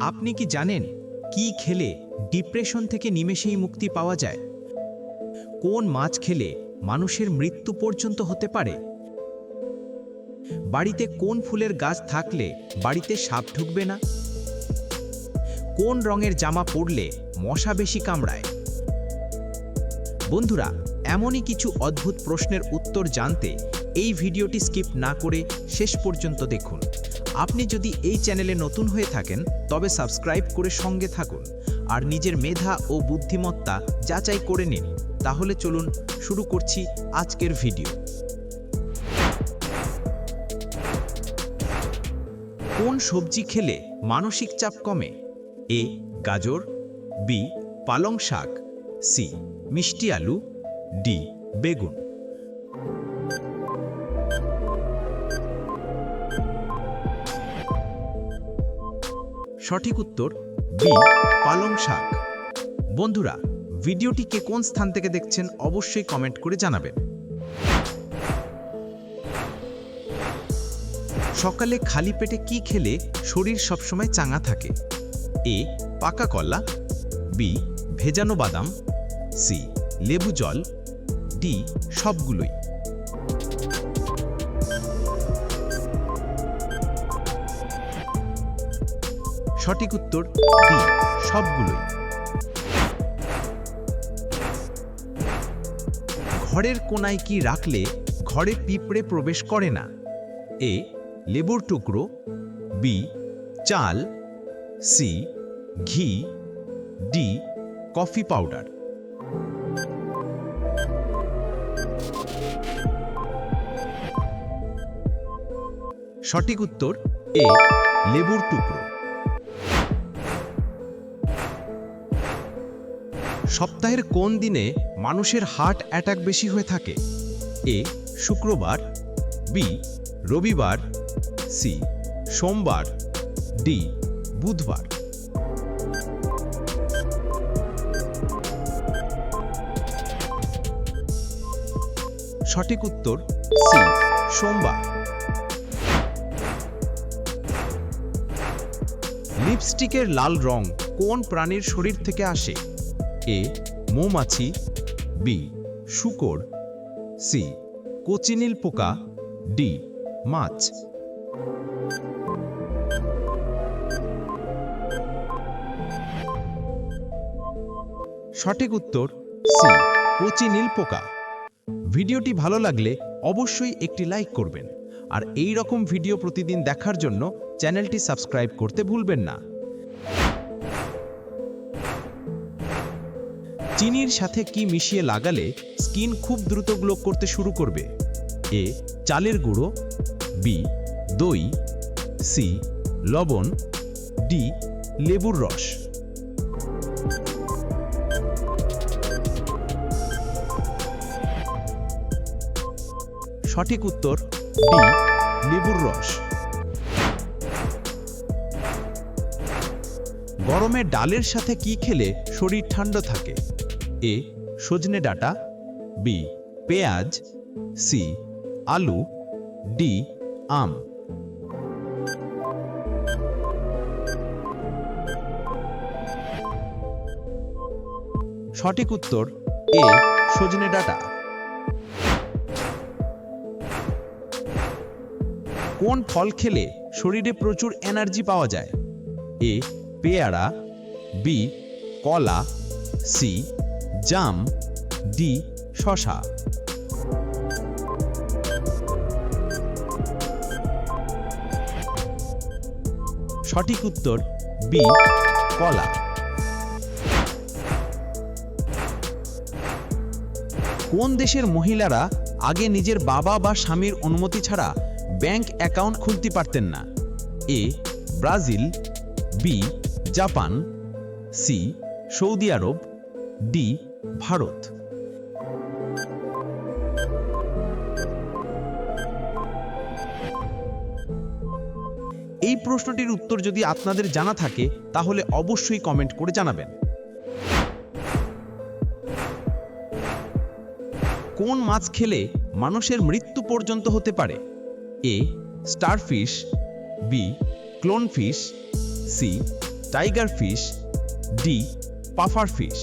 আপনি কি জানেন কি খেলে ডিপ্রেশন থেকে নিমেষেই মুক্তি পাওয়া যায়? কোন মাছ খেলে মানুষের মৃত্যু পর্যন্ত হতে পারে? বাড়িতে কোন ফুলের গাছ থাকলে বাড়িতে সাপ ঢুকবে না? কোন রঙের জামা পরলে মশা বেশি কামড়ায়? বন্ধুরা, এমনই কিছু অদ্ভুত প্রশ্নের উত্তর জানতে এই ভিডিওটি স্কিপ না করে শেষ পর্যন্ত দেখুন। আপনি যদি এই চ্যানেলে নতুন হয়ে থাকেন, তবে সাবস্ক্রাইব করে সঙ্গে থাকুন। আর নিজের মেধা ও বুদ্ধিমত্তা যাচাই করে নিন। তাহলে চলুন শুরু করছি আজকের ভিডিও। কোন সবজি খেলে মানসিক চাপ কমে? এ, গাজর, বি, পালং শাক, সি, মিষ্টি আলু, ডি, বেগুন। সঠিক উত্তর, বি, পালং শাক। বন্ধুরা ভিডিওটিকে কোন স্থান থেকে দেখছেন অবশ্যই কমেন্ট করে জানাবেন। সকালে খালি পেটে কি খেলে শরীর সবসময় চাঙা থাকে? এ, পাকা কলা, বি, ভেজানো বাদাম, সি, লেবু জল, ডি, সবগুলোই। সঠিক উত্তর ডি, সবগুলোই। ঘরের কোনায় কি রাখলে ঘরে পিঁপড়ে প্রবেশ করে না? এ, লেবুর টুকরো, বি, চাল, সি, ঘি, ডি, কফি পাউডার। সঠিক উত্তর, এ, লেবুর টুকরো। সপ্তাহের কোন দিনে মানুষের হার্ট অ্যাটাক বেশি হয়ে থাকে? এ, শুক্রবার, বি, রবিবার, সি, সোমবার, ডি, বুধবার। সঠিক উত্তর, সি, সোমবার। লিপস্টিকের লাল রং কোন প্রাণীর শরীর থেকে আসে? এ মৌমাছি, বি শুকর, সি কোচিনিল পোকা ডি মাছ। সঠিক উত্তর, সি কোচিনিল পোকা ভিডিওটি ভালো লাগলে অবশ্যই একটি লাইক করবেন। আর এই রকম ভিডিও প্রতিদিন দেখার জন্য চ্যানেলটি সাবস্ক্রাইব করতে ভুলবেন না। চিনির সাথে কি মিশিয়ে লাগালে স্কিন খুব দ্রুত গ্লো করতে শুরু করবে? এ, চালের গুঁড়ো, বি, দই, সি, লবণ, ডি, লেবুর রস। সঠিক উত্তর, ডি, লেবুর রস। গরমে ডালের সাথে কি খেলে শরীর ঠান্ডা থাকে? এ, সজনে ডাটা, বি, পেঁয়াজ, সি, আলু, ডি, আম। সঠিক উত্তর, এ, সজনে ডাটা। কোন ফল খেলে শরীরে প্রচুর এনার্জি পাওয়া যায়? এ, পেয়ারা, বি, কলা, সি জাম, ডি, শশা। সঠিক উত্তর, বি, কলা। কোন দেশের মহিলারা আগে নিজের বাবা বা স্বামীর অনুমতি ছাড়া ব্যাংক অ্যাকাউন্ট খুলতে পারতেন না? A, Brazil, B, Japan, C, Saudi Arab, D Bharat. এই প্রশ্নটির উত্তর যদি আপনাদের জানা থাকে, তাহলে অবশ্যই কমেন্ট করে জানাবেন। কোন মাছ খেলে মানুষের মৃত্যু পর্যন্ত হতে পারে? A starfish B clownfish C tiger fish D puffer fish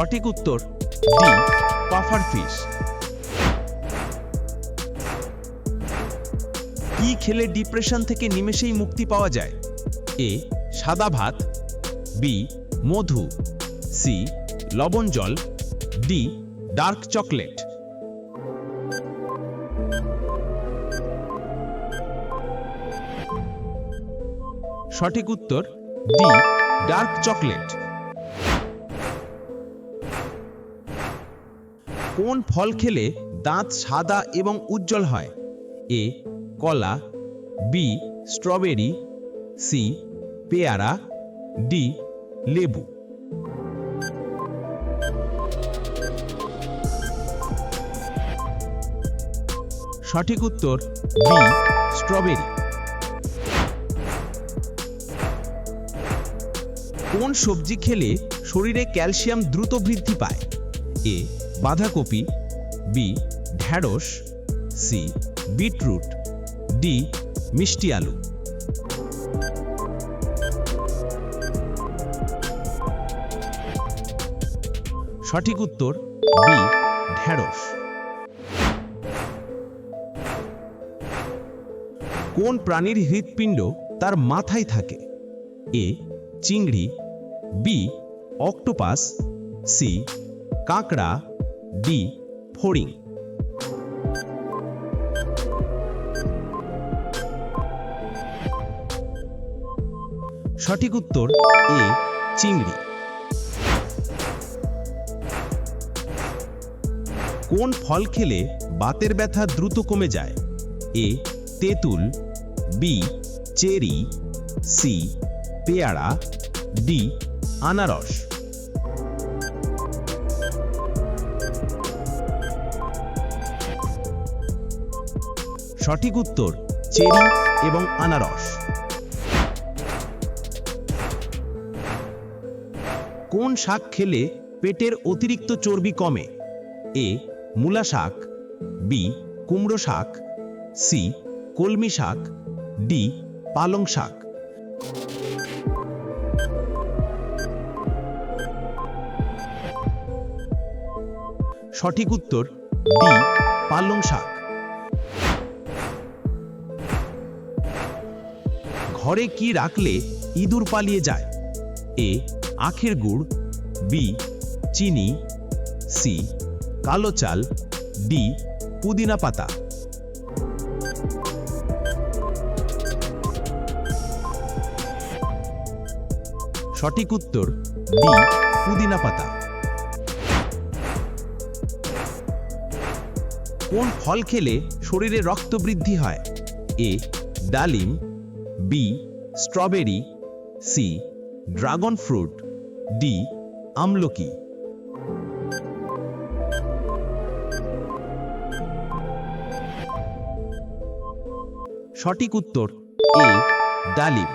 সঠিক উত্তর ডি পাফার ফিশ। কি খেলে ডিপ্রেশন থেকে নিমেষেই মুক্তি পাওয়া যায়? এ, সাদা ভাত। বি, মধু। সি, লবণ জল। D, dark chocolate. সঠিক উত্তর ডি ডার্ক চকলেট। কোন ফল খেলে দাঁত সাদা এবং উজ্জ্বল হয়? এ, কলা, বি, স্ট্রবেরি, সি, পেয়ারা, ডি, লেবু। সঠিক উত্তর, বি, স্ট্রবেরি। কোন সবজি খেলে শরীরে ক্যালসিয়াম দ্রুত বৃদ্ধি পায়? এ বাঁধাকপি বি ঢ্যাঁড়স সি বিটরুট ডি মিষ্টি আলু। সঠিক উত্তর বি ঢ্যাঁড়স। কোন প্রাণীর হৃৎপিণ্ড তার মাথায় থাকে? এ চিংড়ি বি অক্টোপাস সি কাঁকড়া ডি ফড়িং। সঠিক উত্তর এ চিংড়ি। কোন ফল খেলে বাতের ব্যথা দ্রুত কমে যায়? এ তেঁতুল। B cherry. সি পেয়ারা। ডি আনারস। সঠিক উত্তর, চেরি এবং আনারস। কোন শাক খেলে পেটের অতিরিক্ত চর্বি কমে? এ, মূলা শাক, বি, কুমড়ো শাক, সি, কলমি শাক, ডি, পালং শাক। সঠিক উত্তর, ডি, পালং শাক। ঘরে কি রাখলে ইঁদুর পালিয়ে যায়? এ, আখের গুড়, বি, চিনি, সি, কালো চাল, ডি, পুদিনা পাতা। সঠিক উত্তর, ডি, পুদিনা পাতা। কোন ফল খেলে শরীরে রক্ত বৃদ্ধি হয়? এ, ডালিম B strawberry C dragon fruit D আমলকি। সঠিক উত্তর এ ডালিম।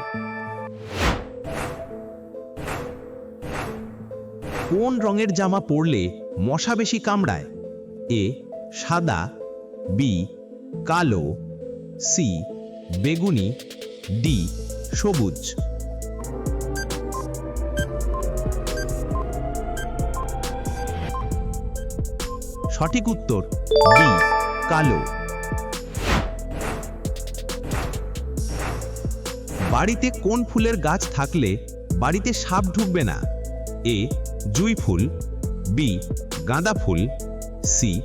কোন রঙের জামা পরলে মশা বেশি কামড়ায়? এ সাদা। বি কালো। সি বেগুনি। ডি, সবুজ। সঠিক উত্তর বি কালো। বাড়িতে কোন ফুলের গাছ থাকলে বাড়িতে সাপ ঢুকবে না? এ, জুই ফুল, বি, গাঁদা ফুল, সি,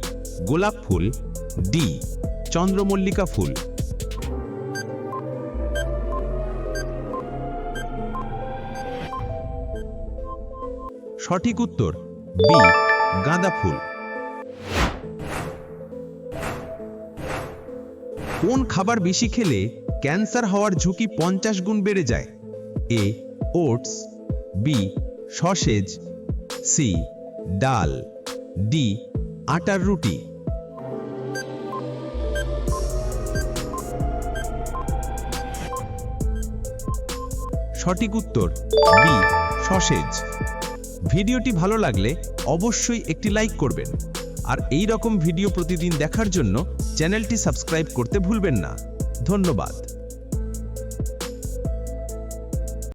গোলাপ ফুল, ডি, চন্দ্রমল্লিকা ফুল। সঠিক উত্তর, বি, গাঁদা ফুল। কোন খাবার বেশি খেলে ক্যান্সার হওয়ার ঝুঁকি পঞ্চাশ গুণ বেড়ে যায়? A, oats, B, sausage, C, ডাল, ডি, আটার রুটি। সঠিক উত্তর, বি, সসেজ। ভিডিওটি ভালো লাগলে অবশ্যই একটি লাইক করবেন। আর এই রকম ভিডিও প্রতিদিন দেখার জন্য চ্যানেলটি সাবস্ক্রাইব করতে ভুলবেন না। ধন্যবাদ।